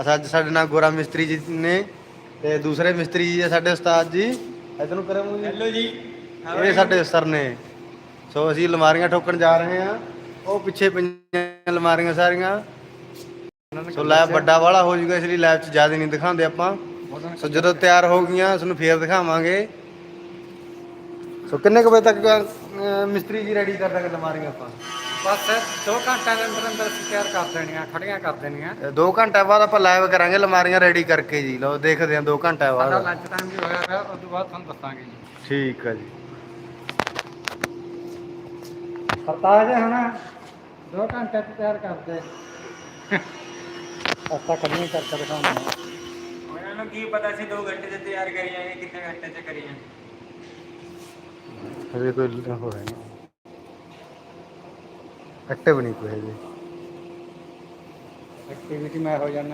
ਅਸਾਂ ਸਾਡੇ ਨਾਲ ਗੋਰਾ ਮਿਸਤਰੀ ਜੀ ਨੇ ਤੇ ਦੂਸਰੇ ਮਿਸਤਰੀ ਜੀ ਆ ਸਾਡੇ ਉਸਤਾਦ ਜੀ। ਇਧਰ ਨੂੰ ਕਰਾਂ ਮੂੰਹ ਜੀ। ਹੈਲੋ ਜੀ। ਇਹ ਸਾਡੇ ਸਰ ਨੇ। ਸੋ ਅਸੀਂ ਅਲਮਾਰੀਆਂ ਠੋਕਣ ਜਾ ਰਹੇ ਹਾਂ। ਉਹ ਪਿੱਛੇ ਪਈਆਂ ਅਲਮਾਰੀਆਂ ਸਾਰੀਆਂ। ਸੋ ਲੈਬ ਵੱਡਾ ਵਾਲਾ ਹੋ ਜਾਊਗਾ ਇਸ ਲਈ ਲੈਬ 'ਚ ਜ਼ਿਆਦਾ ਨਹੀਂ ਦਿਖਾਉਂਦੇ ਆਪਾਂ। ਸੋ ਜਦੋਂ ਤਿਆਰ ਹੋ ਗਈਆਂ ਤੁਹਾਨੂੰ ਫੇਰ ਦਿਖਾਵਾਂਗੇ। ਸੋ ਕਿੰਨੇ ਕੁ ਵਜੇ ਤੱਕ ਮਿਸਤਰੀ ਜੀ ਰੈਡੀ ਕਰ ਦਾਂਗੇ ਅਲਮਾਰੀਆਂ ਆਪਾਂ? ਬਸ 2 ਘੰਟਿਆਂ ਦੇ ਅੰਦਰ ਅੰਦਰ ਅਸੀਂ ਤਿਆਰ ਕਰ ਦੇਣੀਆਂ ਖੜੀਆਂ ਕਰ ਦੇਣੀਆਂ। 2 ਘੰਟੇ ਬਾਅਦ ਆਪਾਂ ਲਾਈਵ ਕਰਾਂਗੇ ਅਲਮਾਰੀਆਂ ਰੈਡੀ ਕਰਕੇ ਜੀ। ਲਓ ਦੇਖਦੇ ਹਾਂ 2 ਘੰਟੇ ਸਾਡਾ ਬਾਅਦ ਲੰਚ ਟਾਈਮ ਵੀ ਹੋਇਆ ਹੈ ਉਸ ਤੋਂ ਬਾਅਦ ਤੁਹਾਨੂੰ ਦੱਸਾਂਗੇ ਜੀ। ਠੀਕ ਹੈ ਜੀ। ਸਰਤਾਜ ਹੁਣ। 2 ਘੰਟੇ ਚ ਤਿਆਰ ਕਰਦੇ। ਅਸਾਂ ਖੜੀਆਂ ਕਰਕੇ ਦਿਖਾਉਂਦੇ ਉਹਨਾਂ ਨੂੰ ਕੀ ਪਤਾ ਸੀ 2 ਘੰਟੇ ਚ ਤਿਆਰ ਕਰੀ ਜਾਏ ਕਿੰਨੇ ਘੰਟੇ ਚ ਕਰੀ ਜਾਏ ਹਜੇ ਕੋਈ ਹੋ ਰਿਹਾ ਨਹੀਂ। ਐਕਟਿਵ ਨਹੀਂ ਕੋਈ ਹਜੇ ਐਕਟੀਵਿਟੀ ਮੈਂ ਹੋ ਜਾਣਾ